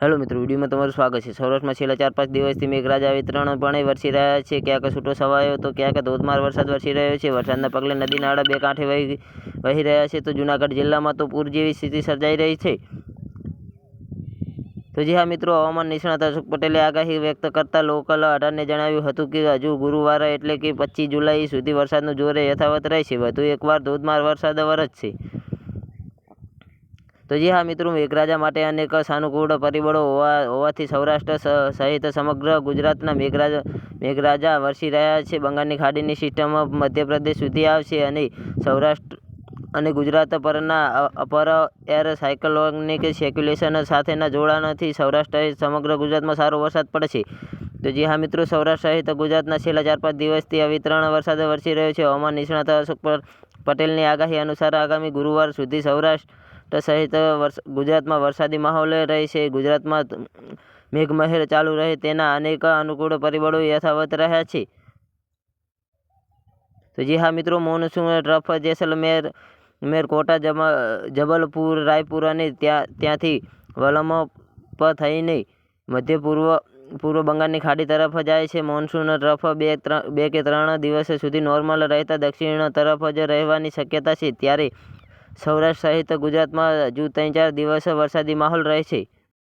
Hello મિત્રો, વિડીયોમાં તમારું સ્વાગત છે. સૌરાષ્ટ્રમાં છેલ્લા ચાર પાંચ દિવસથી મેઘરાજા વિતરણપણે વરસી રહ્યા છે. ક્યાંક છૂટો સવાયો તો ક્યાંક ધોધમાર વરસાદ વરસી રહ્યો છે. વરસાદના પગલે નદી નાળા બે કાંઠે વહી વહી રહ્યા છે. તો જૂનાગઢ જિલ્લામાં તો પૂર જેવી સ્થિતિ સર્જાઈ રહી છે. તો જી હા મિત્રો, હવામાન નિષ્ણાત અશોક પટેલે આગાહી વ્યક્ત કરતા લોકલ અઢારને જણાવ્યું હતું કે હજુ ગુરુવારે એટલે કે પચીસ જુલાઈ સુધી વરસાદનું જોરે યથાવત રહેશે. વધુ એકવાર ધોધમાર વરસાદ વરસશે. તો જી હા મિત્રો મેઘરાજા માટે અનેક સાનુકૂળ પરિબળો હોવા, હોવાથી સૌરાષ્ટ્ર સહિત સમગ્ર ગુજરાતના મેઘરાજા મેઘરાજા વરસી રહ્યા છે. બંગાળની ખાડીની સિસ્ટમ મધ્યપ્રદેશ સુધી આવશે અને સૌરાષ્ટ્ર અને ગુજરાત પરના અપર એર સાયકલોનિક સેક્યુલેશન સાથેના જોડાણથી સૌરાષ્ટ્ર સમગ્ર ગુજરાતમાં સારો વરસાદ પડશે. તો જી હા મિત્રો, સૌરાષ્ટ્ર સહિત ગુજરાતના છેલ્લા ચાર પાંચ દિવસથી અવિતરણ વરસાદ વરસી રહ્યો છે. હવામાન નિષ્ણાત અશોક પટેલની આગાહી અનુસાર આગામી ગુરુવાર સુધી સૌરાષ્ટ્ર સહિત ગુજરાતમાં વરસાદી માહોલ રહે છે. ગુજરાતમાં મેઘમહેર ચાલુ રહે તેના અનેક અનુકૂળ પરિબળો યથાવત રહ્યા છે. તો જી હા મિત્રો, મોનસૂન ટ્રફ જેસલમેર મેર કોટા જબલપુર, રાયપુર અને ત્યાં, ત્યાંથી વલમપ થઈને મધ્ય પૂર્વ પૂર્વ બંગાળની ખાડી તરફ જાય છે. મોનસૂન ટ્રફ બે ત્રણ, બે કે ત્રણ દિવસ સુધી નોર્મલ રહેતા દક્ષિણ તરફ જ રહેવાની શક્યતા છે. ત્યારે સૌરાષ્ટ્ર સહિત ગુજરાતમાં હજુ ત્રણ ચાર દિવસ વરસાદી માહોલ રહેશે